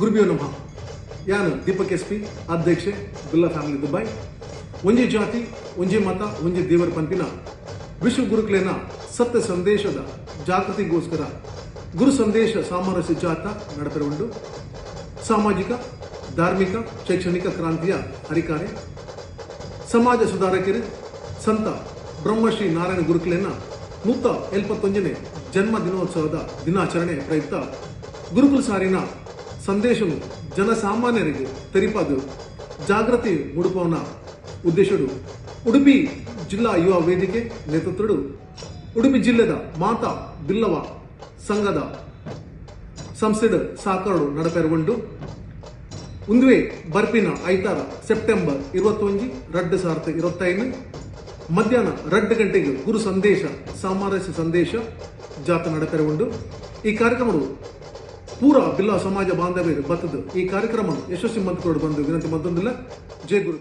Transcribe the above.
ಗುರುಬಿಯೋ ನಮಃ ಯಾನು? Deepak S P, ಅಧ್ಯಕ್ಷೆ ಬಿಲ್ಲಾ ಫ್ಯಾಮಿಲಿ ದುಬೈ ಒಂಜಿ ಜಾತಿ, ಒಂಜಿ ಮತ, ಒಂಜಿ ದೇವರ ಪಂಪಿನ ವಿಶ್ವ ಗುರುಕುಲೇನ ಸತ್ಯ ಸಂದೇಶದ ಜಾಗೃತಿಗೋಸ್ಕರ ಗುರು ಸಂದೇಶ ಸಾಮರಸ್ಯ ಜಾಥಾ ಉಂಡು ಸಾಮಾಜಿಕ, ಧಾರ್ಮಿಕ, ಶೈಕ್ಷಣಿಕ ಕ್ರಾಂತಿಯ ಹರಿಕಾರೆ ಸಮಾಜ ಸುಧಾರಕರು, ಸಂತ ಬ್ರಹ್ಮಶ್ರೀ ನಾರಾಯಣ ಗುರುಕುಲೇನ ನೂತ ಎಲ್ಪತ್ತೊಂಜನೇ ಜನ್ಮ ದಿನೋತ್ಸವದ ದಿನಾಚರಣೆ ಪ್ರಯುಕ್ತ ಗುರುಕುಲ ಸಾರಿನ ಸಂದೇಶವು ಜನಸಾಮಾನ್ಯರಿಗೆ ತೆರಿಪಾದ. ಜಾಗೃತಿ ಮುಡುಪವನ. ಉದ್ದೇಶಡು, ಉಡುಪಿ ಜಿಲ್ಲಾ ಯುವ ವೇದಿಕೆ ನೇತೃತ್ವಡು, ಉಡುಪಿ ಜಿಲ್ಲೆದ ಮಾತಾ ಬಿಲ್ಲವ ಸಂಘದ ಸಂಸ್ಥೆದ ಸಾಕಾಡು ನಡಪೆರಗೊಂಡು, ಉಂದುವೆ ಬರ್ಪಿನ ಐತಾರ ಸೆಪ್ಟೆಂಬರ್ ಇರುವತ್ತೊಂಜಿ ರಡ್ಡು ಸಾವಿರದ ಇರುವತ್ತೈದು, ಮಧ್ಯಾಹ್ನ ರಡ್ಡು ಗಂಟೆಗೆ ಗುರು ಸಂದೇಶ, ಸಾಮರಸ್ಯ ಸಂದೇಶ ಜಾತ ನಡಪೆರಗೊಂಡು, ಈ ಕಾರ್ಯಕ್ರಮವು ಪೂರ ಬಿಲ್ಲಾ ಸಮಾಜ ಬಾಂಧವ್ಯ ಬತ್ತದು ಈ ಕಾರ್ಯಕ್ರಮ ಯಶಸ್ವಿ ಮಂತ್ರಿ ಬಂದು ವಿನಂತಿ ಮತ್ತೊಂದಿಲ್ಲ ಜೈ ಗುರು.